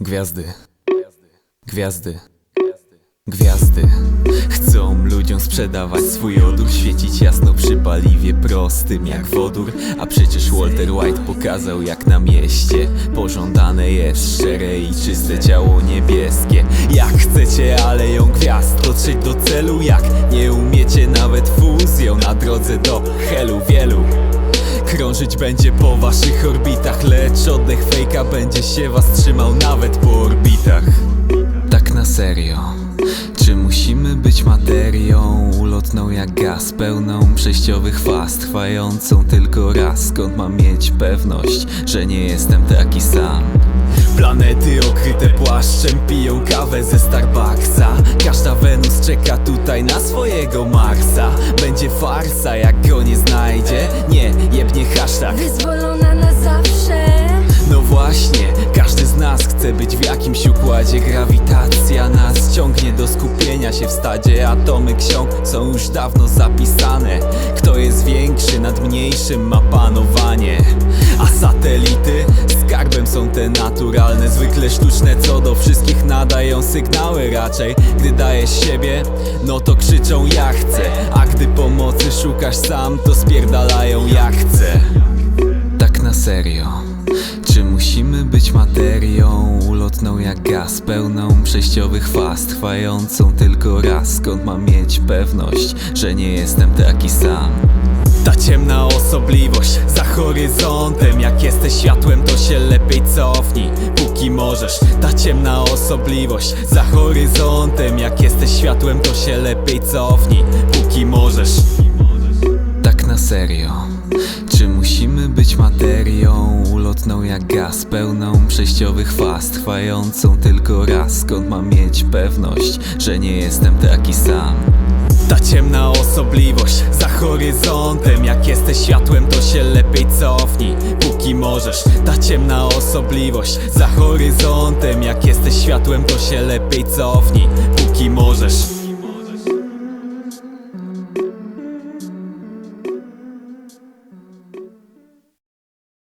Gwiazdy. Gwiazdy. Gwiazdy. Chcą ludziom sprzedawać swój odór Świecić jasno przy paliwie prostym jak wodór. A przecież Walter White pokazał jak na mieście Pożądane jest szczere i czyste ciało niebieskie. Jak chcecie aleją gwiazd dotrzeć do celu Jak nie umiecie nawet fuzją na drodze do helu wielu. Krążyć będzie po waszych orbitach Lecz oddech fejka będzie się was trzymał nawet po orbitach. Tak na serio Czy musimy być materią ulotną jak gaz Pełną przejściowych faz Trwającą tylko raz? Skąd mam mieć pewność, że nie jestem taki sam? Planety okryte płaszczem piją kawę ze Starbucksa. Każda Wenus czeka tutaj na swojego Marsa. Będzie farsa jak go nie znajdzie. Nie, jebnie hashtag. Wyzwolona właśnie, każdy z nas chce być w jakimś układzie. Grawitacja nas ciągnie do skupienia się w stadzie. Atomy ksiąg są już dawno zapisane. Kto jest większy nad mniejszym ma panowanie. A satelity skarbem są te naturalne. Zwykle sztuczne co do wszystkich nadają sygnały. Raczej Gdy dajesz siebie, no to krzyczą ja chcę. A gdy pomocy szukasz sam, to spierdalają jak gaz Pełną przejściowych faz Trwającą tylko raz. Skąd mam mieć pewność, że nie jestem taki sam? Ta ciemna osobliwość za horyzontem. Jak jesteś światłem to się lepiej cofnij. Póki możesz. Ta ciemna osobliwość za horyzontem. Jak jesteś światłem to się lepiej cofnij. Póki możesz serio? Czy musimy być materią ulotną jak gaz Pełną przejściowych faz Trwającą tylko raz Skąd mam mieć pewność, że nie jestem taki sam? Ta ciemna osobliwość za horyzontem Jak jesteś światłem to się lepiej cofnij. Póki możesz Ta ciemna osobliwość za horyzontem Jak jesteś światłem to się lepiej cofnij. Póki możesz